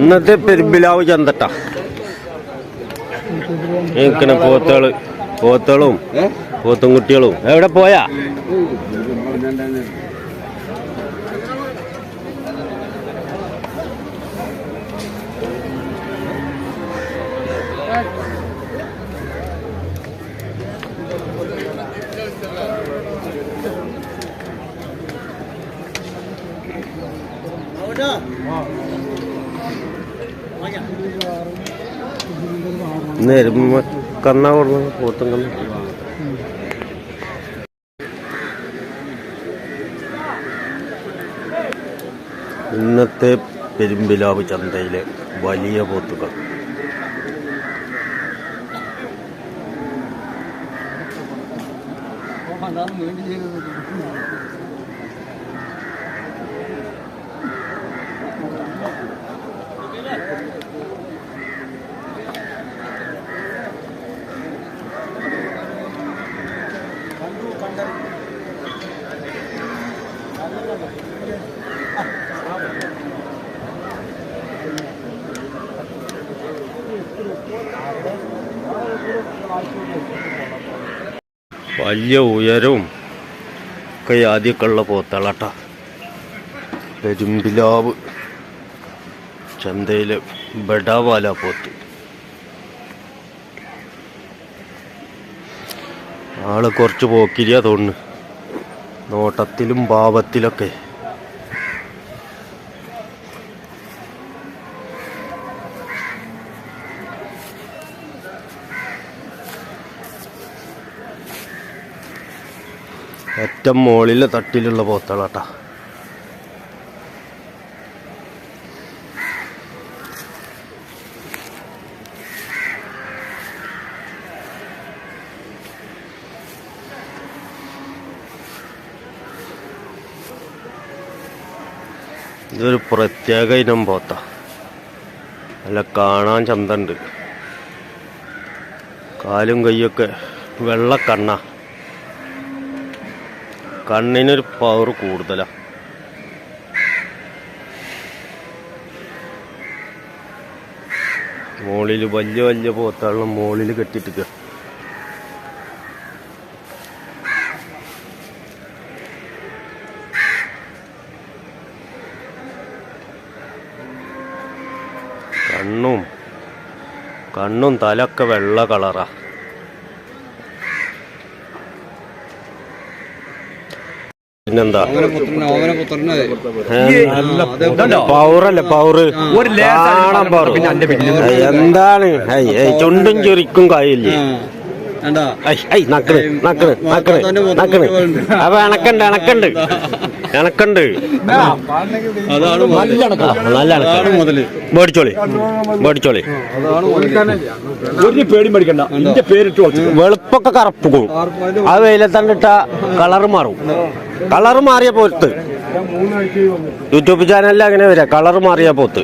ഇന്നത്തെ പെരുമ്പിലാവ് ചന്തട്ട. ഇങ്ങനെ പോത്തുകൾ പോത്തുകളും പോത്തും കുട്ടികളും. എവിടെ പോയാ? കന്ന കൊടുന്നു പോത്തും ഇന്നത്തെ പെരുമ്പിലാവ് ചന്തയിലെ വലിയ പോത്തുകൾ. വലിയ ഉയരവും ഒക്കെ ആദ്യക്കുള്ള പോത്തളട്ട. പെരുമ്പിലാവ് ചന്തയിലെ ബഡാവാല പോത്ത്. ആൾ കുറച്ച് പോക്കിരിയാ തോന്നുന്നു. നോട്ടത്തിലും ഭാവത്തിലൊക്കെ ഏറ്റവും മുകളിലെ തട്ടിലുള്ള പോത്തളാട്ടാ ഇതൊരു പ്രത്യേക ഇനം പോത്ത. നല്ല കാണാൻ ചന്തണ്ട്. കാലും കൈയൊക്കെ വെള്ളക്കണ്ണ. കണ്ണിനൊരു പവർ കൂടുതലാ. മോളിൽ വലിയ വലിയ പോത്താളും മോളിൽ കെട്ടിട്ടിക്ക കണ്ണും കണ്ണും തലൊക്കെ വെള്ള കളറാ പിന്നെന്താ? പൗറല്ലേ പൗറ്? കാണാൻ പവർ എന്താണ്? ചുണ്ടും ചെറിക്കും കായില്ലേ ഐ, ഐ, നക്കണ് നക്കണ് നക്കണ് നക്കണ്. അപ്പൊ എണക്കണ്ട് എണക്കണ്ട് എണക്കണ്ട് അതാണ് ആ, നല്ല മേടിച്ചോളി മേടിച്ചോളി ഒരു പേടി മേടിക്കണ്ട എന്റെ പേരിട്ട് വെളുപ്പൊക്കെ കറുപ്പും ആ വെയിലത്തണ്ടിട്ട കളറ് മാറും. കളറ് മാറിയ പോത്ത്. യൂട്യൂബ് ചാനലിൽ അങ്ങനെ വരാം കളർ മാറിയ പോത്ത്.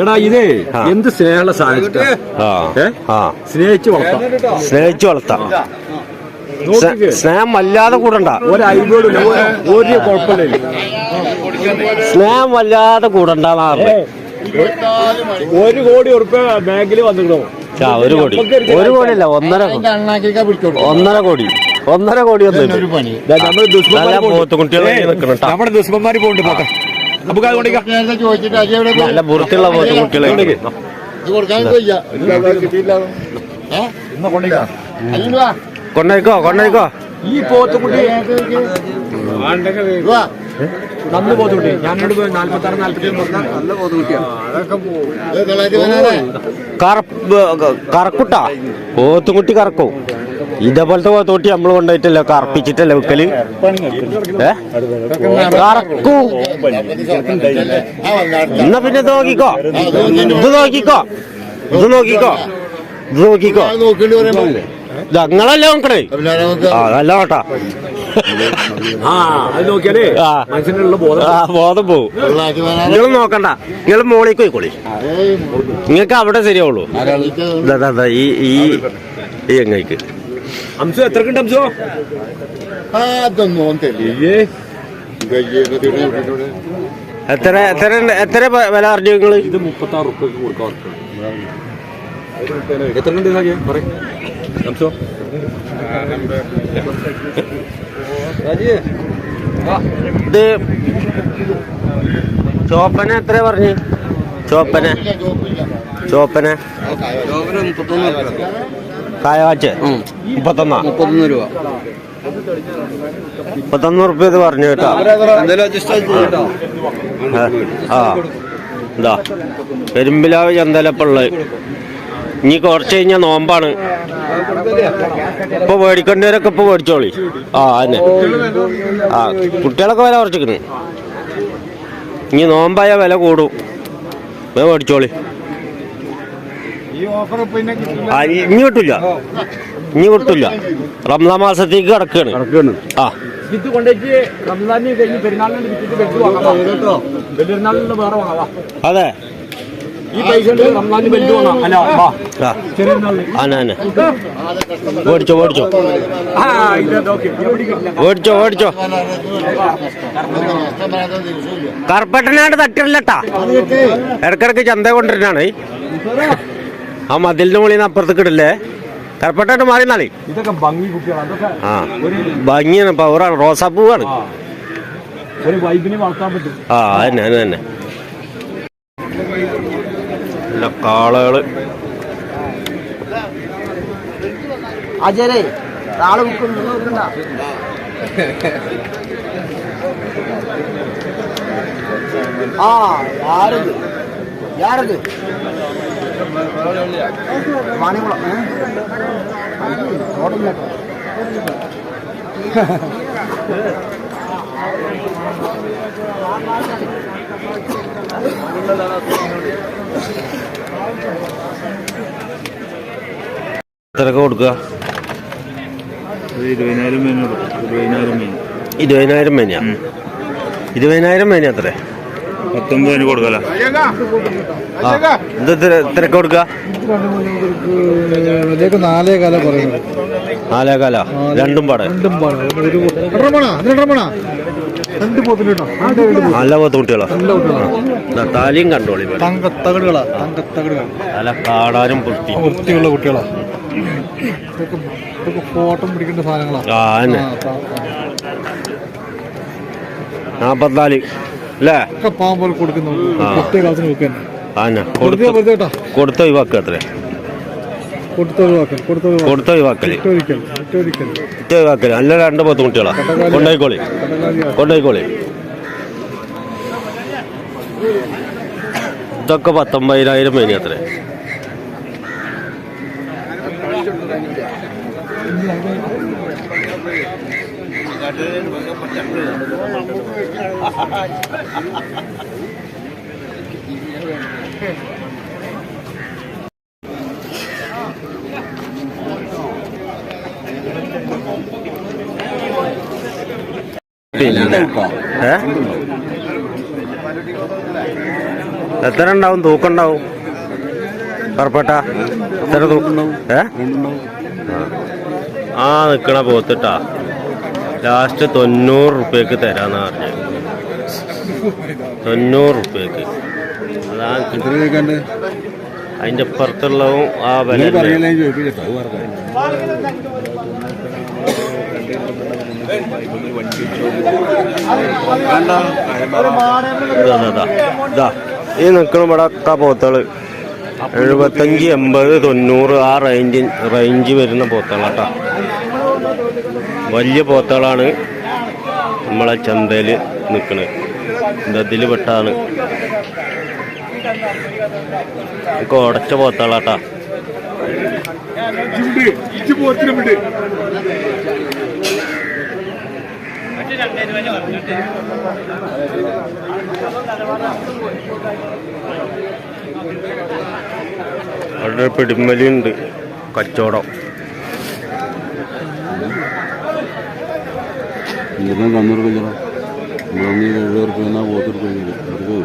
എടാ ഇതേ എന്ത് സ്നേഹമുള്ള സാധനം സ്നേഹിച്ച് വളർത്താം. സ്നേഹിച്ചു വളർത്താം. സ്നേഹം വല്ലാതെ കൂടണ്ട. ഒരു ഒരു കുഴപ്പമില്ല സ്നേഹം വല്ലാതെ കൂടണ്ടെന്നാ ഒരു കോടി ഉറുപ്പ ബാങ്കിൽ വന്നിക്കണോ ആ, ഒരു കോടി. ഒരു കോടിയല്ല ഒന്നര കോ- ഒന്നര കോടി. ഒന്നര കോടി നമ്മുടെ ദുഷ്മന്മാര് പോട്ടെ. നമുക്ക് കൊണ്ടേക്കോ കൊണ്ടേക്കോ ഈ പോത്തുകുട്ടി നന്ന് പോത്തുകുട്ടി ഞാനോട് നാല്പത്തി ആറ് നാല്പത്തി നല്ല പോത്തുകുട്ടിയാണ് കറപ്പ് കറക്കുട്ടാ. പോത്തുകുട്ടി കറക്കും. ഇതേപോലത്തെ പോത്തുകുട്ടി നമ്മൾ കൊണ്ടുപോയിട്ടല്ല കറപ്പിച്ചിട്ടല്ലേ വെക്കൽ. കറക്കൂ. എന്നാ പിന്നെ നോക്കിക്കോ. ഇത് നോക്കിക്കോ. ഇത് നോക്കിക്കോ. ഇത് നോക്കിക്കോ. ഇതങ്ങളല്ലേ നോക്കണേ? അതല്ല നല്ല നോട്ടാ ആ അത് നോക്കിയാലേ ആ. ബോധം ആ ബോധം പോവും. നിങ്ങൾ നോക്കണ്ട. നിങ്ങൾ മോളിൽ പോയിക്കോളി നിങ്ങൾക്ക് അവിടെ ശരിയാവുള്ളൂ. ദാ, ദാ, ദാ, ഈ ഈ ഈ എങ്ങയ്ക്ക് അംശം എത്രക്കുണ്ട് അംശം? അതൊന്നും എത്ര എത്ര എത്ര വില അറിഞ്ഞു നിങ്ങൾ ഇത് മുപ്പത്തി ആറ് റുപ്യക്ക് കൊടുക്കാൻ എത്ര ഉണ്ട്. പറയും. സംശോ ഇത് ചോപ്പന എത്ര പറഞ്ഞു? ചോപ്പന. ചോപ്പന. കായവാച്ച്. മുപ്പത്തൊന്നാ? മുപ്പത്തൊന്ന് രൂപ. മുപ്പത്തൊന്ന് റുപ്യ ഇത് പറഞ്ഞു കേട്ടോ. ആ ഇതാ. പെരുമ്പിലാവ് ചന്തലപ്പുള്ളത് ഇനി കുറച്ച് കഴിഞ്ഞാൽ നോമ്പാണ്. ഇപ്പൊ മേടിക്കേണ്ടവരൊക്കെ ഇപ്പൊ മേടിച്ചോളി ആ അന്നെ ആ കുട്ടികളൊക്കെ വില കുറച്ചിരിക്കുന്നു. ഇനി നോമ്പായ വില കൂടും. വേ മേടിച്ചോളി. ഇനി കിട്ടില്ല ഇനി കിട്ടില്ല റംസാൻ മാസത്തേക്ക് കിടക്കാണ്. ആ. ഇത് കൊണ്ടേക്ക് റംസാനി കഴിഞ്ഞ് പെരുന്നാളിന് വിറ്റിട്ട് വെച്ച് വാങ്ങാം പെരുന്നാളിന് വേറെ വാങ്ങാം. അതെ. ഓടിച്ചോ ഓടിച്ചോ ഓടിച്ചോ മേടിച്ചോ കറുപ്പട്ടനാട് തട്ടില്ലട്ടാ. ഇടക്കിടക്ക് ചന്ത കൊണ്ടിരുന്നാണ്. ആ മതിലിന്റെ മുകളിൽ നിന്ന് അപ്പുറത്തേക്ക് ഇടില്ലേ? കറുപ്പട്ടാണ്ട് മാറി നാളെ ആ ഭംഗിയാണ്. പവറാണ്. റോസാപ്പൂവാണ് ആ ഒരു വൈബിനെ വളർത്താൻ പറ്റും. ആ അതന്നെ അത് തന്നെ നല്ല കാളകള് അജരെ നാളെ ബുക്ക് നോക്കണ്ട ആ யாருது யாருது மாணிக்குளம் ஓடல എത്രയൊക്കെ കൊടുക്കുക? ഇരുപതിനായിരം മീൻ ഇരുപതിനായിരം മീൻ. ഇരുപതിനായിരം മേനിയാ ഇരുപതിനായിരം മേനി അത്രേ? പത്തൊമ്പതിന് കൊടുക്കല. ഇത് കൊടുക്കുക? നാലേ കാല നാലേ നാലേകാല രണ്ടും പാടെ. രണ്ടും പാടാ. നല്ല പോത്തുകുട്ടികളാ ദാ താലിയും കണ്ടോളി. തങ്കത്തകടുകളാ തങ്കത്തകടുകൾ നല്ല കാടാനും പൊട്ടി വൃത്തിയുള്ള കുട്ടികളാ. ഫോട്ടോ പിടിക്കേണ്ട നാപ്പത്തിനാല് അല്ലേ? പോലെ കൊടുക്കുന്നു കൊടുത്ത് ഒഴിവാക്കുക അത്രേ. കൊടുത്ത ഒഴിവാക്കൽ കൊടുത്ത ഒഴിവാക്കൽ കൊടുത്ത ഒഴിവാക്കൽ ഒറ്റൊരിക്കൽ ഒറ്റൊരിക്കൽ ഒറ്റ ഒഴിവാക്കൽ നല്ല രണ്ട് പോത്തുകുട്ടികളാ കൊണ്ടുപോയിക്കോളി കൊണ്ടുപോയിക്കോളി ഇതൊക്കെ പത്തൊമ്പതിനായിരം മേനി അത്രേ. പിന്നെ. ഏ? എത്ര ഉണ്ടാവും? തൂക്കം ഉണ്ടാവും കറുപ്പട്ട എത്ര തൂക്കം ഏ? ആ നിക്കണ പോത്തിട്ടാ. ലാസ്റ്റ് തൊണ്ണൂറ് റുപ്യക്ക് തരാന്ന് പറഞ്ഞു. തൊണ്ണൂറ് റുപ്യക്ക്. അതാ അതിന്റെ അപ്പുറത്തുള്ളതും ആ വില. ഈ നിൽക്കണ ഇവിടെ ഒക്കെ പോത്തൾ എഴുപത്തഞ്ച് എൺപത് തൊണ്ണൂറ് ആ റേഞ്ച് റേഞ്ച് വരുന്ന പോത്തളട്ട വലിയ പോത്തളാണ് നമ്മളെ ചന്തയിൽ നിൽക്കുന്നത് ഇതിൽ പെട്ടാണ് നമുക്ക് ഉടച്ച പോത്തുകളാട്ടാ അവിടെ പിടിമലിയുണ്ട് കച്ചവടം. ഇരുന്ന് തന്നൂറ് രൂപ നമ്മളൊന്ന് എഴുപത് റുപ്യ എന്നാ പോത്ത് റുപ്യ അവർക്ക്